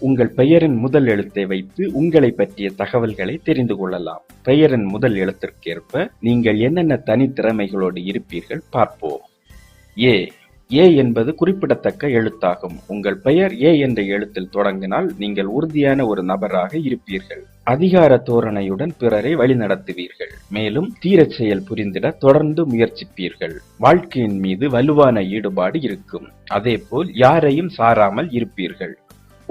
உங்கள் பெயரின் முதல் எழுத்தை வைத்து உங்களை பற்றிய தகவல்களை தெரிந்து கொள்ளலாம். பெயரின் முதல் எழுத்திற்கேற்ப நீங்கள் என்னென்ன தனித்திறமைகளோடு இருப்பீர்கள் பார்ப்போம். ஏ. ஏ என்பது குறிப்பிடத்தக்க எழுத்தாகும். உங்கள் பெயர் ஏ என்ற எழுத்தில் தொடங்கினால் நீங்கள் உறுதியான ஒரு நபராக இருப்பீர்கள். அதிகார தோரணையுடன் பிறரை வழிநடத்துவீர்கள். மேலும் தீரச் செயல் புரிந்திட தொடர்ந்து முயற்சிப்பீர்கள். வாழ்க்கையின் மீது வலுவான ஈடுபாடு இருக்கும். அதேபோல் யாரையும் சாராமல் இருப்பீர்கள்.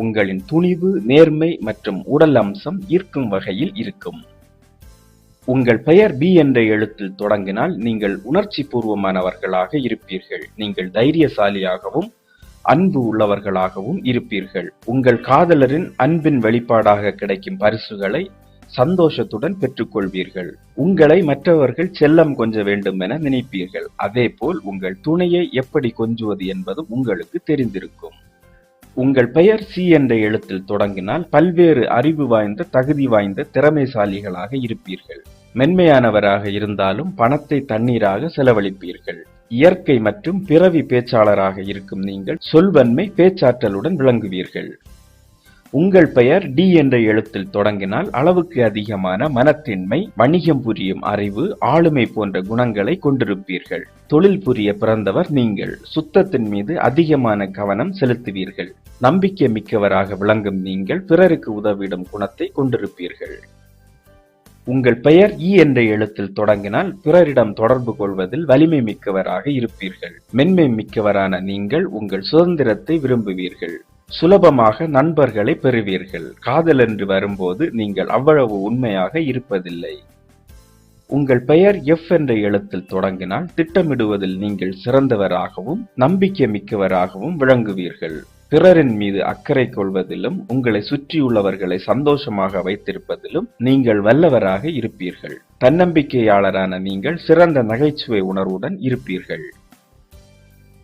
உங்களின் துணிவு நேர்மை மற்றும் உடல் அம்சம் ஈர்க்கும் வகையில் இருக்கும். உங்கள் பெயர் பி என்ற எழுத்தில் தொடங்கினால் நீங்கள் உணர்ச்சி பூர்வமானவர்களாக இருப்பீர்கள். நீங்கள் தைரியசாலியாகவும் அன்பு உள்ளவர்களாகவும் இருப்பீர்கள். உங்கள் காதலரின் அன்பின் வெளிப்பாடாக கிடைக்கும் பரிசுகளை சந்தோஷத்துடன் பெற்றுக்கொள்வீர்கள். உங்களை மற்றவர்கள் செல்லம் கொஞ்ச வேண்டும் என நினைப்பீர்கள். அதேபோல் உங்கள் துணையை எப்படி கொஞ்சுவது என்பதும் உங்களுக்கு தெரிந்திருக்கும். உங்கள் பெயர் சி என்ற எழுத்தில் தொடங்கினால் பல்வேறு அறிவு வாய்ந்த தகுதி வாய்ந்த திறமைசாலிகளாக இருப்பீர்கள். மென்மையானவராக இருந்தாலும் பணத்தை தண்ணீராக செலவழிப்பீர்கள். இயற்கை மற்றும் பிறவி பேச்சாளராக இருக்கும் நீங்கள் சொல்வன்மை பேச்சாற்றலுடன் விளங்குவீர்கள். உங்கள் பெயர் டி என்ற எழுத்தில் தொடங்கினால் அளவுக்கு அதிகமான மனத்தின்மை வணிகம் புரியும் அறிவு ஆளுமை போன்ற குணங்களை கொண்டிருப்பீர்கள். தொழில் புரிய பிறந்தவர் நீங்கள். சுத்தத்தின் மீது அதிகமான கவனம் செலுத்துவீர்கள். நம்பிக்கை மிக்கவராக விளங்கும் நீங்கள் பிறருக்கு உதவிடும் குணத்தை கொண்டிருப்பீர்கள். உங்கள் பெயர் இ என்ற எழுத்தில் தொடங்கினால் பிறரிடம் தொடர்பு கொள்வதில் வலிமை மிக்கவராக இருப்பீர்கள். மென்மை மிக்கவரான நீங்கள் உங்கள் சுதந்திரத்தை விரும்புவீர்கள். சுலபமாக நண்பர்களை பெறுவீர்கள். காதல் என்று வரும்போது நீங்கள் அவ்வளவு உண்மையாக இருப்பதில்லை. உங்கள் பெயர் எஃப் என்ற எழுத்தில் தொடங்கினால் திட்டமிடுவதில் நீங்கள் சிறந்தவராகவும் நம்பிக்கை மிக்கவராகவும் விளங்குவீர்கள். பிறரின் மீது அக்கறை கொள்வதிலும் உங்களை சுற்றியுள்ளவர்களை சந்தோஷமாக வைத்திருப்பதிலும் நீங்கள் வல்லவராக இருப்பீர்கள். தன்னம்பிக்கையாளரான நீங்கள் சிறந்த நகைச்சுவை உணர்வுடன் இருப்பீர்கள்.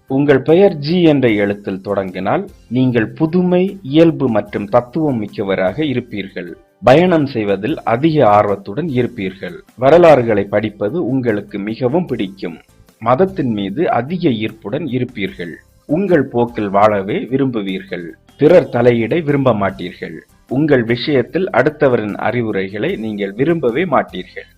உங்கள் பெயர் ஜி என்ற எழுத்தில் தொடங்கினால் நீங்கள் புதுமை இயல்பு மற்றும் தத்துவம் மிக்கவராக இருப்பீர்கள். பயணம் செய்வதில் அதிக ஆர்வத்துடன் இருப்பீர்கள். வரலாறுகளை படிப்பது உங்களுக்கு மிகவும் பிடிக்கும். மதத்தின் மீது அதிக ஈர்ப்புடன் இருப்பீர்கள். உங்கள் போக்கில் வாழவே விரும்புவீர்கள். பிறர் தலையிட விரும்ப மாட்டீர்கள். உங்கள் விஷயத்தில் அடுத்தவரின் அறிவுரைகளை நீங்கள் விரும்பவே மாட்டீர்கள்.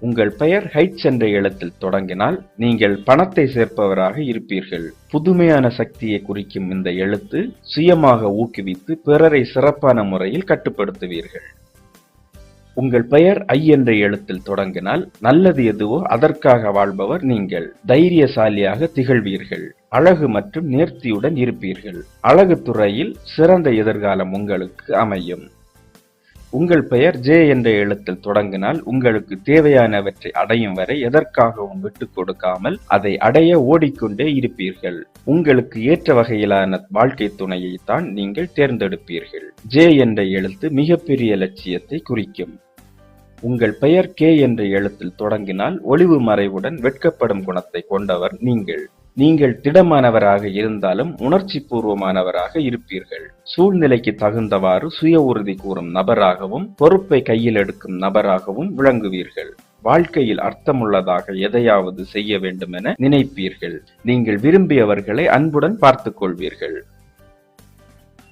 உங்கள் பெயர் ஹைட்ஸ் என்ற எழுத்தில் தொடங்கினால் நீங்கள் பணத்தை சேர்ப்பவராக இருப்பீர்கள். புதுமையான சக்தியை குறிக்கும் இந்த எழுத்து சுயமாக ஊக்குவித்து பிறரை சிறப்பான முறையில் கட்டுப்படுத்துவீர்கள். உங்கள் பெயர் ஐ என்ற எழுத்தில் தொடங்கினால் நல்லது எதுவோ அதற்காக வாழ்பவர் நீங்கள். தைரியசாலியாக திகழ்வீர்கள். அழகு மற்றும் நேர்த்தியுடன் இருப்பீர்கள். அழகு துறையில் சிறந்த எதிர்காலம் உங்களுக்கு அமையும். உங்கள் பெயர் ஜே என்ற எழுத்தில் தொடங்கினால் உங்களுக்கு தேவையானவற்றை அடையும் வரை எதற்காகவும் விட்டுக் கொடுக்காமல் அதை அடைய ஓடிக்கொண்டே இருப்பீர்கள். உங்களுக்கு ஏற்ற வகையிலான வாழ்க்கை துணையை தான் நீங்கள் தேர்ந்தெடுப்பீர்கள். ஜே என்ற எழுத்து மிகப்பெரிய லட்சியத்தை குறிக்கும். உங்கள் பெயர் கே என்ற எழுத்தில் தொடங்கினால் ஒளிவு மறைவுடன் வெட்கப்படும் குணத்தை கொண்டவர் நீங்கள். நீங்கள் திடமானவராக இருந்தாலும் உணர்ச்சி பூர்வமானவராக இருப்பீர்கள். சூழ்நிலைக்கு தகுந்தவாறு சுய உறுதி கூறும் நபராகவும் பொறுப்பை கையில் எடுக்கும் நபராகவும் விளங்குவீர்கள். வாழ்க்கையில் அர்த்தமுள்ளதாக எதையாவது செய்ய வேண்டும் என நினைப்பீர்கள். நீங்கள் விரும்பியவர்களை அன்புடன் பார்த்துக் கொள்வீர்கள்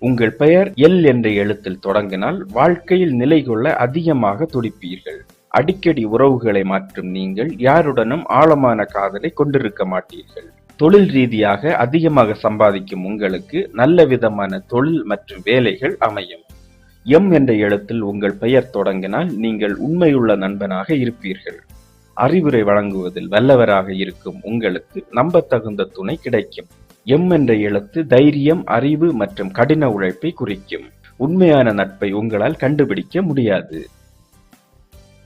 உங்கள் பெயர் எல் என்ற எழுத்தில் தொடங்கினால் வாழ்க்கையில் நிலை கொள்ள அதிகமாக துடிப்பீர்கள். அடிக்கடி உறவுகளை மாற்றும் நீங்கள் யாருடனும் ஆழமான காதலை கொண்டிருக்க மாட்டீர்கள். தொழில் ரீதியாக அதிகமாக சம்பாதிக்கும் உங்களுக்கு நல்ல விதமான தொழில் மற்றும் வேலைகள் அமையும். எம் என்ற எழுத்தில் உங்கள் பெயர் தொடங்கினால் நீங்கள் உண்மையுள்ள நண்பனாக இருப்பீர்கள். அறிவுரை வழங்குவதில் வல்லவராக இருக்கும் உங்களுக்கு நம்பத்தகுந்த துணை கிடைக்கும். எம் என்ற எழுத்து தைரியம் அறிவு மற்றும் கடின உழைப்பை குறிக்கும். உண்மையான நட்பை உங்களால் கண்டுபிடிக்க முடியாது.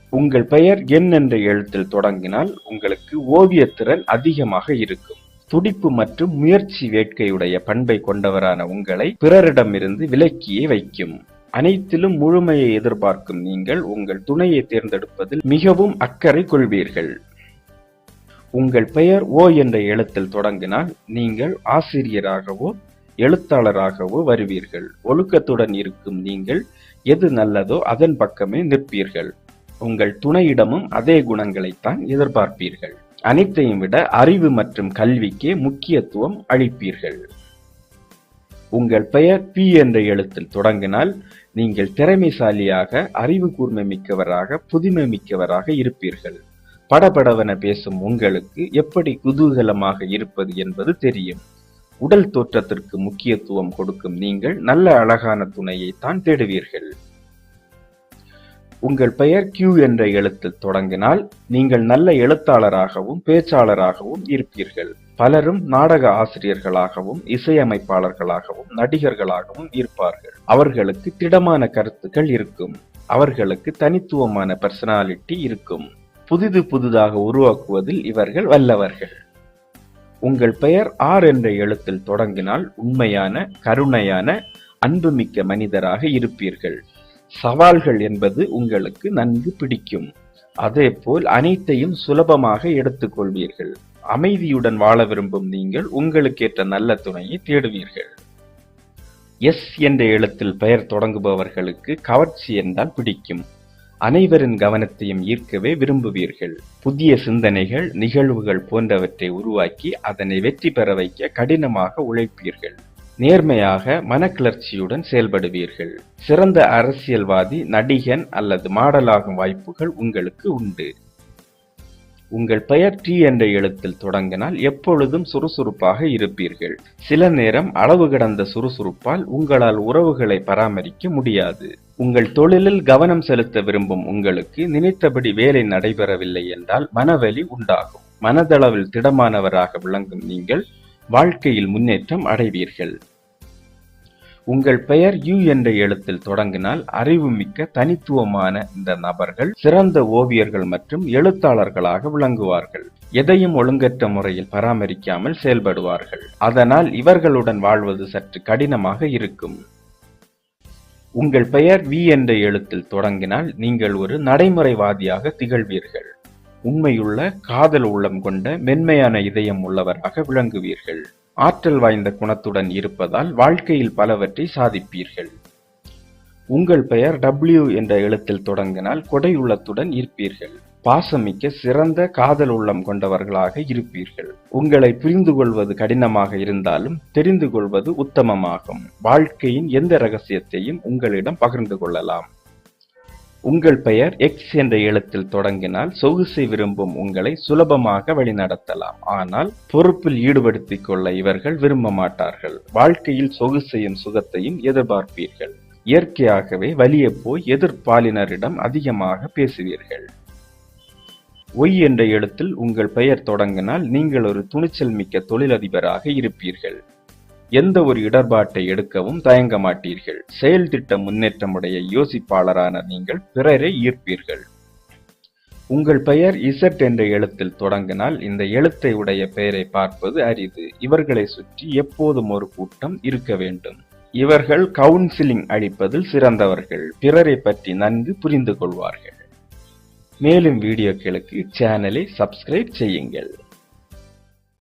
உங்கள் பெயர் என் என்ற எழுத்தில் தொடங்கினால் உங்களுக்கு ஓவியத்திறன் அதிகமாக இருக்கும். துடிப்பு மற்றும் முயற்சி வேட்கையுடைய பண்பை கொண்டவரான உங்களை பிறரிடமிருந்து விலக்கியே வைக்கும். அனைத்திலும் முழுமையை எதிர்பார்க்கும் நீங்கள் உங்கள் துணையை தேர்ந்தெடுப்பதில் மிகவும் அக்கறை கொள்வீர்கள். உங்கள் பெயர் ஓ என்ற எழுத்தில் தொடங்கினால் நீங்கள் ஆசிரியராகவோ எழுத்தாளராகவோ வருவீர்கள். ஒழுக்கத்துடன் இருக்கும் நீங்கள் எது நல்லதோ அதன் பக்கமே நிற்பீர்கள். உங்கள் துணையிடமும் அதே குணங்களைத்தான் எதிர்பார்ப்பீர்கள். அனைத்தையும் விட அறிவு மற்றும் கல்விக்கே முக்கியத்துவம் அளிப்பீர்கள். உங்கள் பெயர் பி என்ற எழுத்தில் தொடங்கினால் நீங்கள் திறமைசாலியாக அறிவு கூர்மை மிக்கவராக புதுமை மிக்கவராக இருப்பீர்கள். படபடவென பேசும் உங்களுக்கு எப்படி குதூகலமாக இருப்பது என்பது தெரியும். உடல் தோற்றத்திற்கு முக்கியத்துவம் கொடுக்கும் நீங்கள் நல்ல அழகான துணையை தான் தேடுவீர்கள். உங்கள் பெயர் கியூ என்ற எழுத்தில் தொடங்கினால் நீங்கள் நல்ல எழுத்தாளராகவும் பேச்சாளராகவும் இருப்பீர்கள். பலரும் நாடக ஆசிரியர்களாகவும் இசையமைப்பாளர்களாகவும் நடிகர்களாகவும் இருப்பார்கள். அவர்களுக்கு திடமான கருத்துக்கள் இருக்கும். அவர்களுக்கு தனித்துவமான பர்சனாலிட்டி இருக்கும். புதிது புதிதாக உருவாக்குவதில் இவர்கள் வல்லவர்கள். உங்கள் பெயர் ஆர் என்ற எழுத்தில் தொடங்கினால் உண்மையான கருணையான அன்புமிக்க மனிதராக இருப்பீர்கள். சவால்கள் என்பது உங்களுக்கு நன்கு பிடிக்கும். அதேபோல் அனைத்தையும் சுலபமாக எடுத்துக்கொள்வீர்கள். அமைதியுடன் வாழ விரும்பும் நீங்கள் உங்களுக்கேற்ற நல்ல துணையை தேடுவீர்கள். எஸ் என்ற எழுத்தில் பெயர் தொடங்குபவர்களுக்கு கவர்ச்சி என்றால் பிடிக்கும். அனைவரின் கவனத்தையும் ஈர்க்கவே விரும்புவீர்கள். புதிய சிந்தனைகள் நிகழ்வுகள் போன்றவற்றை உருவாக்கி அதனை வெற்றி பெற வைக்க கடினமாக உழைப்பீர்கள். நேர்மையாக மனக்கிளர்ச்சியுடன் செயல்படுவீர்கள். சிறந்த அரசியல்வாதி நடிகன் அல்லது மாடலாகும் வாய்ப்புகள் உங்களுக்கு உண்டு. உங்கள் பெயர் டி என்ற எழுத்தில் தொடங்கினால் எப்பொழுதும் சுறுசுறுப்பாக இருப்பீர்கள். சில நேரம் அளவு கடந்த சுறுசுறுப்பால் உங்களால் உறவுகளை பராமரிக்க முடியாது. உங்கள் தொழிலில் கவனம் செலுத்த விரும்பும் உங்களுக்கு நினைத்தபடி வேலை நடைபெறவில்லை என்றால் மனவலி உண்டாகும். மனதளவில் திடமானவராக விளங்கும் நீங்கள் வாழ்க்கையில் முன்னேற்றம் அடைவீர்கள். உங்கள் பெயர் யு என்ற எழுத்தில் தொடங்கினால் அறிவுமிக்க தனித்துவமான இந்த நபர்கள் சிறந்த ஓவியர்கள் மற்றும் எழுத்தாளர்களாக விளங்குவார்கள். எதையும் ஒழுங்கற்ற முறையில் பராமரிக்காமல் செயல்படுவார்கள். அதனால் இவர்களுடன் வாழ்வது சற்று கடினமாக இருக்கும். உங்கள் பெயர் வி என்ற எழுத்தில் தொடங்கினால் நீங்கள் ஒரு நடைமுறைவாதியாக திகழ்வீர்கள். உண்மையுள்ள காதல் உள்ளம் கொண்ட மென்மையான இதயம் உள்ளவராக விளங்குவீர்கள். ஆற்றல் வாய்ந்த குணத்துடன் இருப்பதால் வாழ்க்கையில் பலவற்றை சாதிப்பீர்கள். உங்கள் பெயர் டபிள்யூ என்ற எழுத்தில் தொடங்கினால் கொடையுள்ளத்துடன் இருப்பீர்கள். பாசமிக்க சிறந்த காதல் உள்ளம் கொண்டவர்களாக இருப்பீர்கள். உங்களை புரிந்து கொள்வது கடினமாக இருந்தாலும் தெரிந்து கொள்வது உத்தமமாகும். வாழ்க்கையின் எந்த ரகசியத்தையும் உங்களிடம் பகிர்ந்து கொள்ளலாம். உங்கள் பெயர் எக்ஸ் என்ற எழுத்தில் தொடங்கினால் சொகுசை விரும்பும் உங்களை சுலபமாக வழிநடத்தலாம். ஆனால் பொறுப்பில் ஈடுபடுத்திக் கொள்ள இவர்கள் விரும்ப மாட்டார்கள். வாழ்க்கையில் சொகுசையும் சுகத்தையும் எதிர்பார்ப்பீர்கள். இயற்கையாகவே வலிய போய் எதிர்பாலினரிடம் அதிகமாக பேசுவீர்கள். ஒய் என்ற எழுத்தில் உங்கள் பெயர் தொடங்கினால் நீங்கள் ஒரு துணிச்சல் மிக்க தொழிலதிபராக இருப்பீர்கள். எந்த ஒரு இடர்பாட்டை எடுக்கவும் தயங்க மாட்டீர்கள். செயல் திட்ட முன்னேற்றமுடைய யோசிப்பாளரான நீங்கள் பிறரை ஈர்ப்பீர்கள். உங்கள் பெயர் இசட் என்ற எழுத்தில் தொடங்கினால் இந்த எழுத்தை உடைய பெயரை பார்ப்பது அரிது. இவர்களை சுற்றி எப்போதும் ஒரு கூட்டம் இருக்க வேண்டும். இவர்கள் கவுன்சிலிங் அளிப்பதில் சிறந்தவர்கள். பிறரை பற்றி நன்கு புரிந்து கொள்வார்கள். மேலும் வீடியோக்களுக்கு சேனலை சப்ஸ்கிரைப் செய்யுங்கள்.